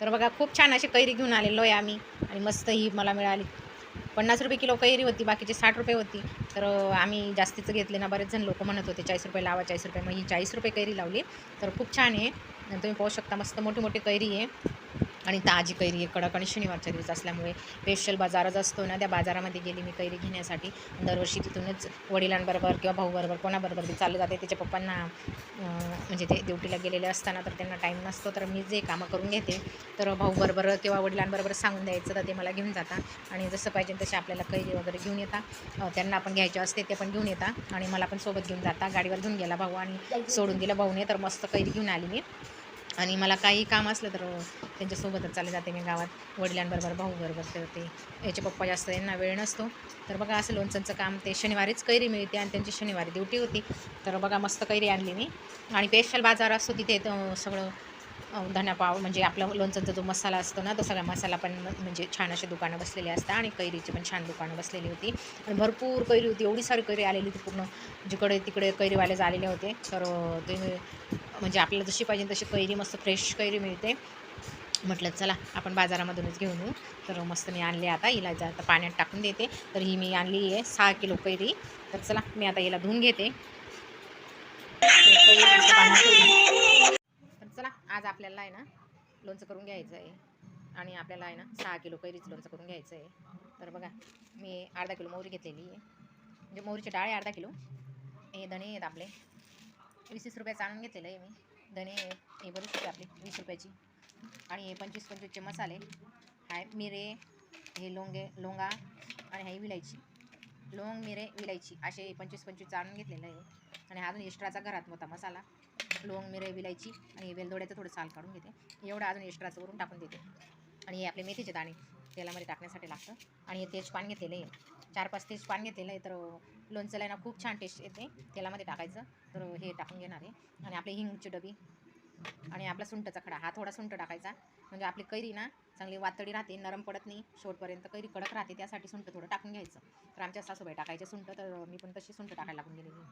तर बघा खूप छान अशी कैरी घेऊन आलेलो आहे आम्ही. आणि मस्त ही मला मिळाली. पन्नास रुपये किलो कैरी होती बाकीची साठ रुपये होती. तर आम्ही जास्तीचं घेतले ना बरेच जण लोक म्हणत होते चाळीस रुपये लावा चाळीस रुपये. मग ही चाळीस रुपये कैरी लावली. तर खूप छान आहे. तुम्ही पाहू शकता मस्त मोठी मोठी कैरी आहे. आणि ताजी कैरी आहे कडक आणि शनिवारच्या दिवस असल्यामुळे स्पेशल बाजारच असतो ना त्या बाजारामध्ये गेली मी कैरी घेण्यासाठी. दरवर्षी तिथूनच वडिलांबरोबर किंवा भाऊबरोबर कोणाबरोबर ते चालू जाते. त्याच्या पप्पांना म्हणजे ते ड्युटीला गेलेले असताना तर त्यांना टाईम नसतो तर मी जे कामं करून घेते तर भाऊबरोबर किंवा वडिलांबरोबर सांगून द्यायचं तर ते मला घेऊन जातात आणि जसं पाहिजे तसे आपल्याला कैरी वगैरे घेऊन येतात त्यांना आपण घ्यायचे असते ते पण घेऊन येतात आणि मला पण सोबत घेऊन जाता. गाडीवर घेऊन गेला भाऊ आणि सोडून दिला भाऊने तर मस्त कैरी घेऊन आली मी. आणि मला काही काम असलं तर त्यांच्यासोबतच चालले जाते मी गावात. वडिलांबरोबर भाऊबरोबर तर ते याचे पप्पा जास्त यांना वेळ नसतो. तर बघा असं लोणचंचं काम ते शनिवारीच कैरी मिळते आणि त्यांची शनिवारी ड्युटी होती. तर बघा मस्त कैरी आणली मी. आणि स्पेशल बाजार असतो तिथे सगळं अं, धण्यापाव म्हणजे आपला लोणचंचा जो मसाला असतो ना तो सगळा मसाला पण म्हणजे छान असे दुकानं बसलेले असतात आणि कैरीची पण छान दुकानं बसलेली होती. आणि भरपूर कैरी होती. एवढी सारी कैरी आलेली होती पूर्ण. जिकडे तिकडे कैरीवाले आलेले होते. तर ते म्हणजे आपल्याला जशी पाहिजे तशी कैरी मस्त फ्रेश कैरी मिळते. म्हटलं चला आपण बाजारामधूनच घेऊन येऊ. तर मस्त मी आणली आता हिला जर आता पाण्यात टाकून देते. तर ही मी आणली आहे सहा किलो कैरी. तर चला मी आता हिला धुवून घेते. तर तर चला आज आपल्याला आहे ना लोणचं करून घ्यायचं आहे. आणि आपल्याला आहे ना सहा किलो कैरीचं लोणचं करून घ्यायचं आहे. तर बघा मी अर्धा किलो मोहरी घेतलेली आहे. म्हणजे मोहरीची डाळ आहे अर्धा किलो. हे धणे आहेत आपले. वीस वीस रुपयाचं आणून घेतलेलं आहे मी. धणे हे बरीच होते आपली वीस रुपयाची. आणि हे पंचवीस पंचवीसचे मसाले. हाय मिरे हे लोंगे लोंगा आणि हाय विलायची. लोंग मिरे विलायची असे पंचवीस पंचवीसचं आणून घेतलेलं आहे. आणि अजून एक्स्ट्राचा घरात होता मसाला. लोंग मिरे विलायची आणि वेलदोड्याचं थोडं साल काढून घेते. एवढं अजून एक्स्ट्राचं वरून टाकून देते. आणि हे आपले मेथीचे दाणे तेलामध्ये टाकण्यासाठी लागतं. आणि हे तेजपान घेतलेलं आहे. चार पाच तेजपान घेतलेलं आहे तर लोणचंला आहे ना खूप छान टेस्ट येते. तेलामध्ये टाकायचं तर हे टाकून घेणार आहे. आणि आपली हिंगची डबी आणि आपला सुंटचा खडा हा थोडा सुंठ टाकायचा. म्हणजे आपली कैरी ना चांगली वातडी राहते नरम पडत नाही शेवटपर्यंत कैरी कडक राहते त्यासाठी सुंठ थोडं टाकून घ्यायचं. तर आमच्या सासूबाई टाकायचे सुंट तर मी पण तशी सुंट टाकायला लागून गेलेली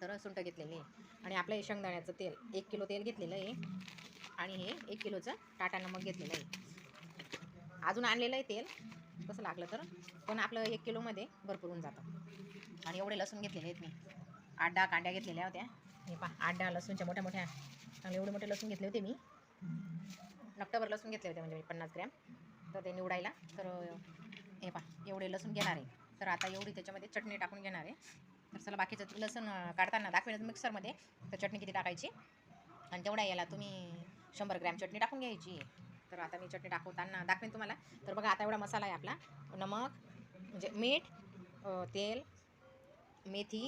तर सुंठ घेतलेली आहे. आणि आपलं हे शेंगदाण्याचं तेल एक किलो तेल घेतलेलं आहे. आणि हे एक किलोचं टाटा नमक घेतलेलं आहे. अजून आणलेलं आहे तेल. कसं लागलं तर पण आपलं एक किलोमध्ये भरपूर होऊन जातं. आणि एवढे लसूण घेतलेले आहेत मी. आठ दहा कांड्या घेतलेल्या होत्या. हे पा आठ दहा लसूणच्या मोठ्या मोठ्या. चांगले एवढे मोठे लसूण घेतले होते मी. नक्टभर लसूण घेतले होते म्हणजे मी पन्नास ग्रॅम. तर ते निवडायला तर हे पा एवढे लसूण घेणार आहे. तर आता एवढी त्याच्यामध्ये चटणी टाकून घेणार आहे. तर चला बाकीचं लसूण काढताना दाखवेल मिक्सरमध्ये. तर चटणी किती टाकायची? आणि तेवढ्या याला तुम्ही शंभर ग्रॅम चटणी टाकून घ्यायची. तर आता मी चटणी टाकवताना दाखवेन तुम्हाला. तर बघा आता एवढा मसाला आहे आपला. नमक म्हणजे मीठ तेल मेथी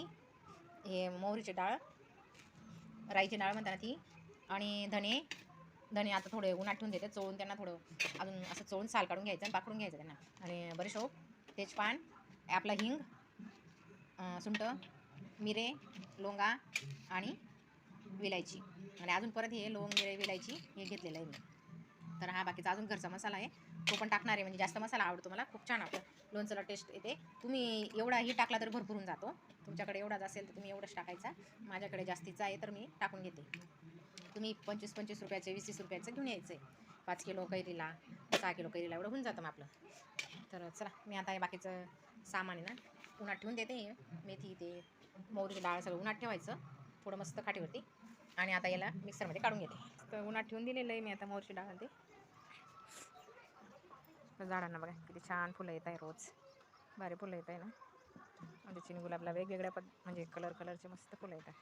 हे मोहरीची डाळ राईची डाळ म्हणताना ती आणि धणे धणे आता थोडे उन्हात ठेवून देते चोळून त्यांना थोडं अजून असं चोळून साल काढून घ्यायचं आणि पाकडून घ्यायचं त्यांना. आणि बरीशोप तेजपान आपला हिंग सुंट मिरे लोंगा आणि विलायची. आणि अजून परत हे लोंग मिरे विलायची हे घेतलेलं आहे मी. तर हा बाकीचा अजून घरचा मसाला आहे. तो पण टाकणार आहे म्हणजे जास्त मसाला आवडतो मला. खूप छान आवडतो लोणचंला टेस्ट येते. तुम्ही एवढाही टाकला तर भरपूर होऊन जातो. तुमच्याकडे एवढाच असेल तर तुम्ही एवढंच टाकायचा. माझ्याकडे जास्तीचा आहे तर मी टाकून घेते. तुम्ही पंचवीस पंचवीस रुपयाचे वीस वीस रुपयाचं घेऊन यायचं. आहे पाच किलो कैरीला सहा किलो कैरीला एवढं होऊन जातं मग आपलं. तर चला मी आता हे बाकीचं सामान आहे ना उन्हात ठेवून देते. मेथी ते मोहरीची डाळ सगळं उन्हात ठेवायचं. थोडं मस्त खाटीवरती आणि आता याला मिक्सरमध्ये काढून घेते. तर उन्हात ठेवून दिलेलं आहे मी आता मोरची डाळ ते झाडांना बघा किती छान फुलं येत आहे रोज. भारी फुलं येत आहे ना? आणि गुलाबला वेगवेगळ्या पद म्हणजे कलर कलरचे मस्त फुलं येतात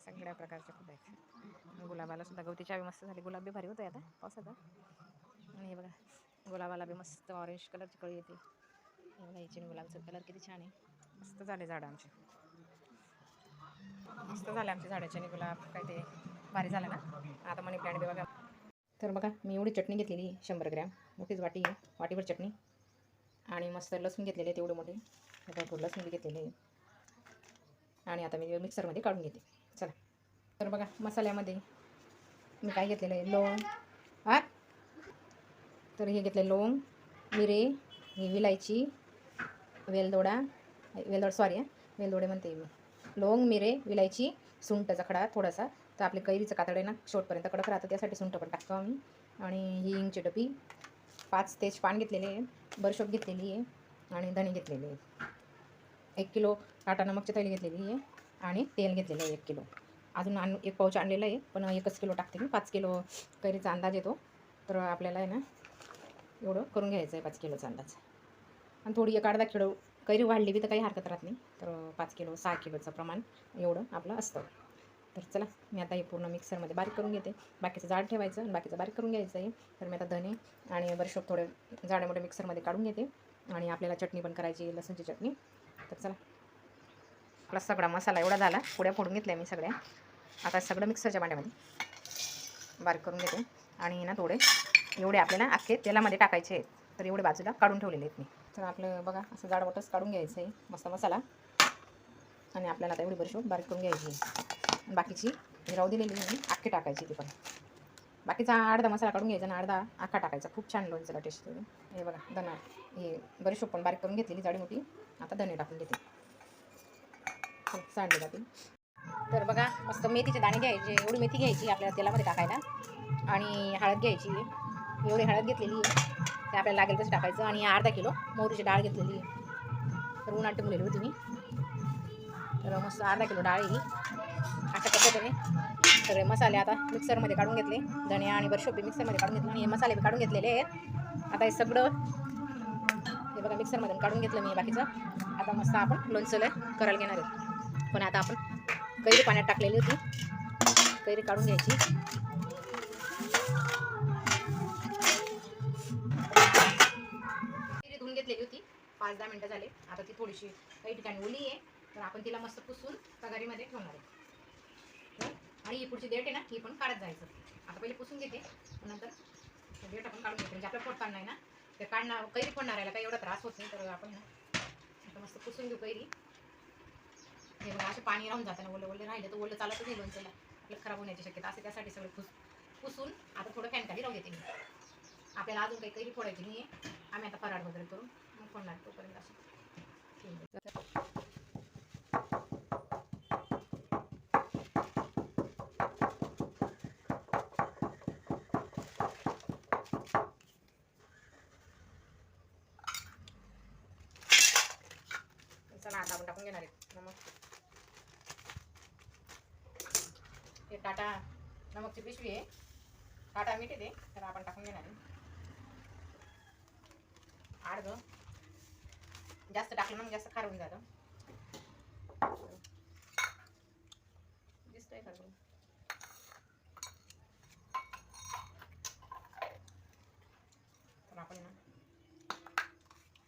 सगळ्या प्रकारचे फुलं आहेत. गुलाबाला सुद्धा गवती चावी मस्त झाली. गुलाब बी भारी आहे आता पावसाचा. आणि हे बघा गुलाबाला बी मस्त ऑरेंज कलरची कळी येते. हे बघा याची गुलाबचं कलर किती छान आहे. मस्त झाले झाडं आमचे. मस्त झाले आमचे झाडाचे गुलाब काय ते. भारी झालं ना? आता मनी प्लॅन बघा. तर बघा मी एवढी चटणी घेतलेली शंभर ग्रॅम. मोठीच वाटी आहे वाटीभर चटणी. आणि मस्त लसूण घेतलेले तेवढे मोठे. भरपूर लसूण बी घेतलेले आहे आणि आता मी मिक्सरमध्ये काढून घेते. चला. तर बघा मसाल्यामध्ये मी काय घेतलेलं आहे? लोंग हा तर हे घेतले लोंग मिरे ही विलायची वेलदोडा वेलदोडा सॉरी वेलदोडे म्हणते मी. लोंग मिरे विलायची सुंठचा खडा थोडासा तर आपले कैरीचं कातड आहे ना शेवटपर्यंत कडक राहतं त्यासाठी सुंठ पण टाकतो आम्ही. आणि ही हिंगची डबी पाच तेज पान घेतलेले आहे बरशोप घेतलेली आहे आणि धणे घेतलेले आहेत. एक किलो टाटा नमकची तैली घेतलेली आहे आणि तेल घेतलेलं आहे एक किलो. अजून आण एक पाऊच आणलेलं आहे पण एकच किलो टाकते मी. पाच किलो कैरीचा अंदाज येतो. तर आपल्याला आहे ना एवढं करून घ्यायचं आहे पाच किलोचा अंदाज. आणि थोडी एक अर्धा किलो कैरी वाढली बी तर काही हरकत राहत नाही. तर पाच किलो सहा किलोचं प्रमाण एवढं आपलं असतं. तर चला मी आता हे पूर्ण मिक्सरमध्ये बारीक करून घेते. बाकीचं जाड ठेवायचं आणि बाकीचं बारीक करून घ्यायचं आहे. तर मी आता धने आणि बरशोप थोडे जाडे मोठे मिक्सरमध्ये काढून घेते. आणि आपल्याला चटणी पण करायची लसूणची चटणी. तर चला. आपला सगळा मसाला एवढा झाला पुड्या फोडून घेतल्या मी सगळ्या. आता सगळं मिक्सरच्या भांड्यामध्ये बारीक करून घेते. आणि ना थोडे एवढे आपल्याला अख्खे तेलामध्ये टाकायचे आहेत. तर एवढे बाजूला काढून ठेवलेले आहेत मी. तर आपलं बघा असं जाडवटच काढून घ्यायचं आहे. मस्त मसाला. आणि आपल्याला आता एवढी बरशोप बारीक करून घ्यायची आहे. बाकीची. राहू दिलेली मी अख्खी टाकायची ती पण. बाकीचा अर्धा मसाला काढून घ्यायचा आणि अर्धा आखा टाकायचा. खूप छान लोणचं टेस्ट येते हे बघा धना हे बरीचशी पण बारीक करून घेतलेली जाडी मोठी. आता दणे टाकून घेते सांडले जातील. तर बघा मस्त मेथीचे दाणे घ्यायचे एवढी मेथी घ्यायची आपल्याला तेलामध्ये टाकायला. आणि हळद घ्यायची एवढी हळद घेतलेली. आहे ते आपल्याला लागेल तसं टाकायचं. आणि अर्धा किलो मोहरीची डाळ घेतलेली. आहे तर उन्हात ठेवलेली होती मी तर मस्त अर्धा किलो डाळ येईल ही. अशा पद्धतीने सगळे मसाले आता मिक्सरमध्ये काढून घेतले. धनिया आणि बरशोपी मिक्सरमध्ये काढून घेतले आणि हे मसाले बी काढून घेतलेले आहेत. आता हे सगळं हे बघा मिक्सरमधून काढून घेतलं मी बाकीचं. आता मस्त आपण लोणचं करायला घेणार आहेत. पण आता आपण कैरी पाण्यात टाकलेली होती. कैरी काढून घ्यायची. कैरी धुवून घेतलेली होती. पाच दहा मिनटं झाले. आता ती थोडीशी काही ठिकाणी ओली आहे. तर आपण तिला मस्त पुसून पगारीमध्ये ठेवणार आहे. आणि ही पुढची डेट आहे ना ही पण काढत जायचं. आता पहिले पुसून घेते नंतर डेट आपण काढून घेते म्हणजे आपलं पोट काढणार ना ते काढणार कैरी पण नारायला काही एवढा त्रास होत नाही तर आपण ना आता मस्त पुसून घेऊ कैरी. हे बघा असे पाणी राहून जातं ना ओलं ओले राहिले तर ओलं चालतच नाही लोणच्याला आपलं खराब होण्याची शक्यता असे त्यासाठी सगळं पुस पुसून आता थोडं फॅन खाली राहू देते मी. आपल्याला अजून काही कैरी फोडायची नाही आहे आम्ही आता फराड वगैरे करून मग फोडणार तोपर्यंत असं ठीक आहे. चला आता आपण टाकून घेणार आहे नमक हे टाटा नमकची पिशवी आहे. टाटा मीठ दे तर आपण टाकून घेणार आहे. आड जास्त टाकलं ना मग जास्त खारवून जातं. दिसतंय का तुला? तर आपण ना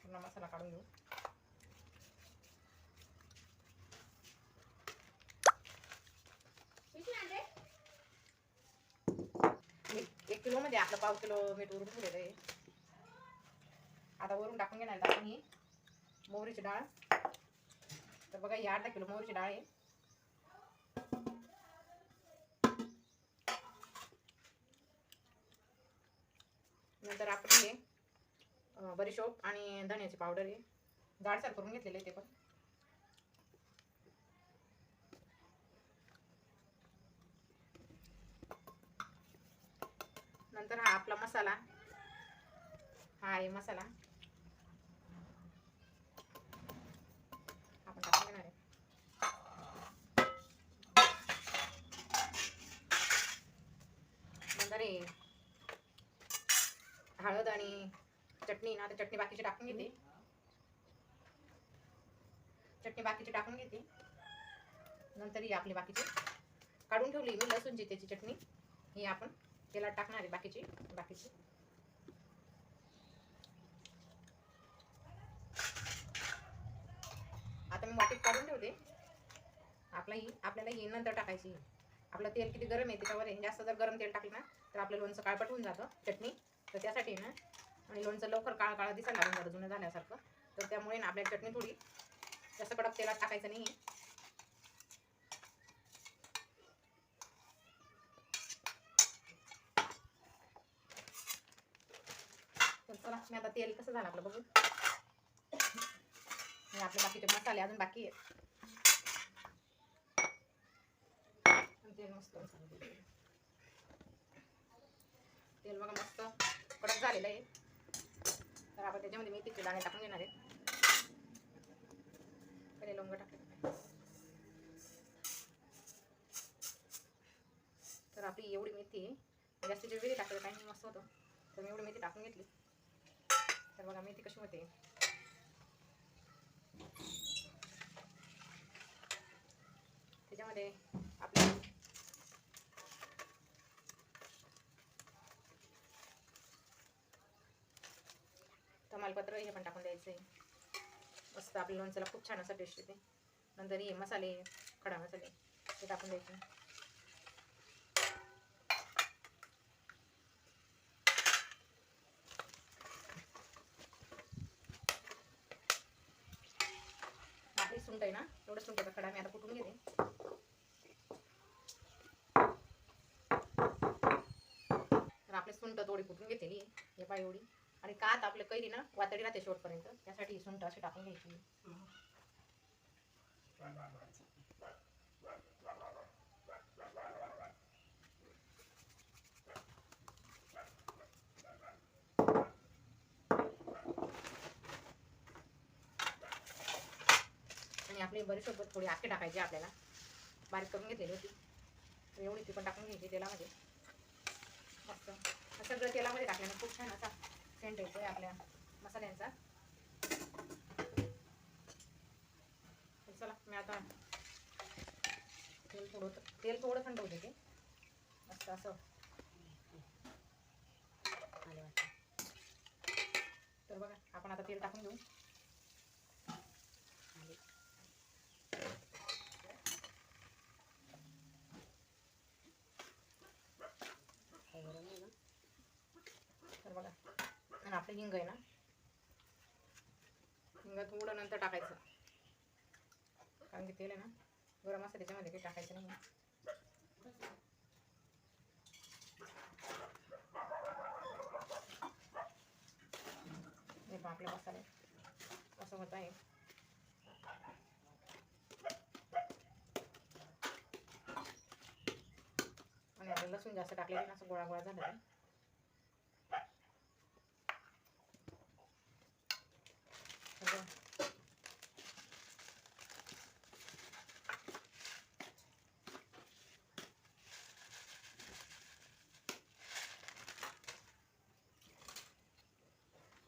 पूर्ण मसाला काढून घेऊ एक एक किलोमध्ये आपलं पाव किलो मीठ वरून ठेवलेलं आहे. आता वरून टाकून घेणार आपण ही मोहरीची डाळ. तर बघा ही अर्धा किलो मोहरीची डाळ आहे. नंतर आपण हे बरीशोप आणि धण्याची पावडर आहे. जाडसर करून घेतलेले आहे ते पण. नंतर हा आपला मसाला. हा आहे मसाला. आपण टाकून घेणार आहे. नंतर हे हळद आणि चटणी ना तर चटणी बाकीची टाकून घेते. चटणी बाकीची टाकून घेते. नंतर ही आपली बाकीची काढून ठेवली मी लसूणची त्याची चटणी. ही आपण तेलात टाकणार आहे बाकीची बाकीची. आता मी वाटीत काढून ठेवते. आपला ही आपल्याला ही नंतर टाकायची. आपलं तेल किती गरम आहे त्याच्यावर जास्त जर गरम तेल टाकलं ना तर आपलं लोणचं काळपट होऊन जातं चटणी. तर त्यासाठी ना आणि लोणचं लवकर काळ काळा दिसायला लागून जातं जुनं झाल्यासारखं. तर त्यामुळे ना आपल्या चटणी थोडी जास्त कडक तेलात टाकायचं नाही तर चला मी आता तेल कसं झालं आपलं बघू. हे आपले बाकीचे मसाले अजून बाकी आहेत. तेल मस्त. तेल बघा मस्त कडक झालेलं आहे. तर आपण त्याच्यामध्ये मेथीचे दाणे टाकून घेणार आहे. पहिले लवंग टाकले तर आपली एवढी मेथी आहे. वेळी टाकलं काही नाही मस्त होतं. तर मी एवढी मेथी टाकून घेतली. तर बघा मेथी कशी होते? त्याच्यामध्ये आपल्या तमालपत्र हे पण टाकून द्यायचं आहे मस्त आपल्या लोणच्याला खूप छान असा टेस्ट येते. नंतर हे मसाले खडा मसाले ते टाकून द्यायचे आपली सुंट आहे ना एवढं सुंटाचा खडा मी आता कुठून घेते तर आपली सुंट थोडी कुठून घेतलेली आहे. हे पाय एवढी. आणि कात आपलं कैरी ना वातडी राहते शेवटपर्यंत त्यासाठी सुंठ अशी टाकून घ्यायची आणि आपली बरीसोबत थोडी आखे टाकायची आपल्याला. बारीक करून घेतलेली होती. एवढी ती पण टाकून घ्यायची तेलामध्ये. मस्त. सगळं तेलामध्ये टाकल्यानं खूप छान असा सेंट येतो आहे आपल्या मसाल्यांचा. चला मी आता तेल थोडं तेल थोडं थंड होते ते मस्त असं. तर बघा आपण आता तेल टाकून घेऊ आले. तर बघा आता हिंग आहे ना? हिंग थोडं नंतर टाकायचं. कारण की तेल आहे ना गरम मसाला त्याच्यामध्ये काही टाकायचं नाही. पण आपले मसाले असं होत आहे. आणि आपलं लसूण जास्त टाकलेलं ना असं गोळा गोळा झालं आहे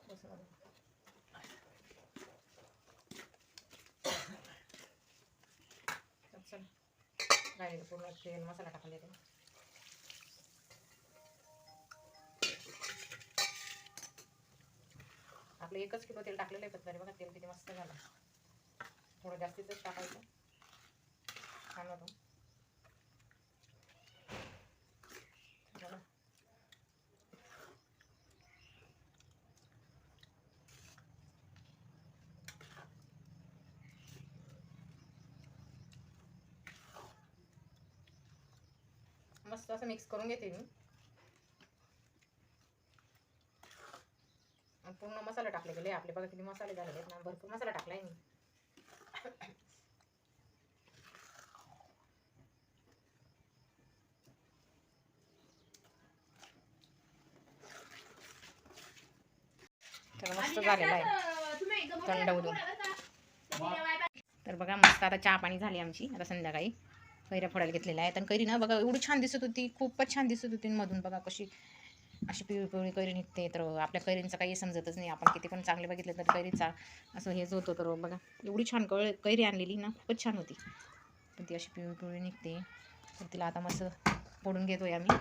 सगळं बस झालं. तर चल राहिलेलं पूर्ण तेल मसाला टाकून देते एकच किलो तेल टाकलेलं आहे पण बघा तेल किती मस्त झालं. थोडं जास्तीतच टाकायचं. छान होतं. मस्त असं मिक्स करून घेते मी. पूर्ण मसाला टाकले गेले. आपले बघा किती मसाले झालेले आहेत ना. भरपूर मसाला टाकलाय मी. तर मस्त झालेला आहे. थंड तर बघा मस्त आता चहा पाणी झाली आमची. आता संध्याकाळी. कैऱ्या फोडायला घेतलेल्या आहेत. आणि कैरी ना बघा एवढी छान दिसत होती. खूपच छान दिसत होती मधून बघा कशी अशी पिवळी पिवळी कैरी निघते तर आपल्या कैरींचं काही समजतच नाही. आपण किती पण चांगले बघितले तर कैरीचा असं हेच होतं. तर बघा एवढी छान कळ कैरी आणलेली ना खूपच छान होती. पण ती अशी पिवळी पिवळी निघते. तर तिला आता मस्त फोडून आहे आम्ही.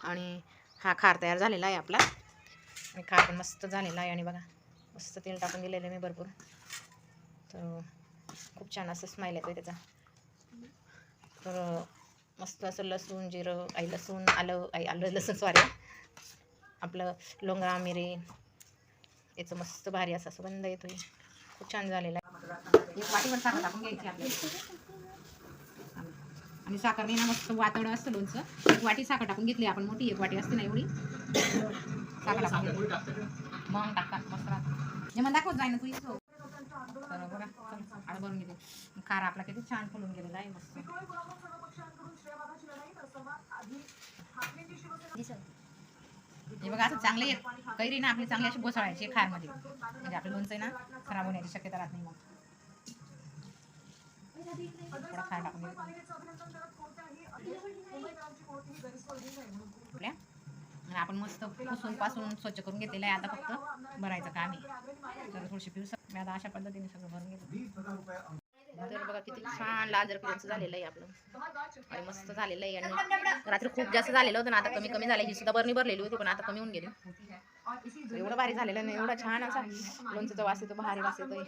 आणि हा खार तयार झालेला आहे आपला. आणि खार पण मस्त झालेला आहे. आणि बघा मस्त तेल टाकून दिलेलं आहे मी भरपूर. तर खूप छान असं स्माईल येतो त्याचा. तर मस्त असं लसूण जिरं आई लसूण आलं आई आलं लसूण सॉरी आपलं लोंगा मिरे याचं मस्त भारी असा सुगंध येतोय. खूप छान झालेला आहे. एक वाटीवर साखर टाकून घ्यायची आपल्याला. आणि साखर नाही ना मस्त वातवडं असतं लोणचं. एक वाटी साखर टाकून घेतली आपण मोठी एक वाटी असते ना एवढी. साखर टाकून मग टाकतात मस्त दाखवत जाय ना तू इथं. बरोबर बघा भरून घेते. खार आपला किती छान फुलून गेलेला आहे मस्त. हे बघा असं चांगले कैरी ना आपली चांगली अशी घोसाळायची खायमध्ये. म्हणजे आपलं लोणचं आहे ना खराब होण्याची शक्यता राहत नाही मग. थोडा खायला आपण आपल्या? आणि आपण मस्त पुसून पासून स्वच्छ करून घेतलेलं आहे आता फक्त भरायचं काम आहे. तर थोडीशी पिऊ मी आता अशा पद्धतीने सगळं भरून घेतलं तर बघा किती छान लाजर पिऊचं झालेलं आहे आपलं. आणि मस्त झालेलं आहे. आणि रात्री खूप जास्त झालेलं होतं ना आता कमी कमी झालं ही सुद्धा बरणी भरलेली होती पण आता कमी होऊन गेली. एवढं भारी झालेलं नाही एवढा छान असा लोणचं वास येतो भारी वास येतो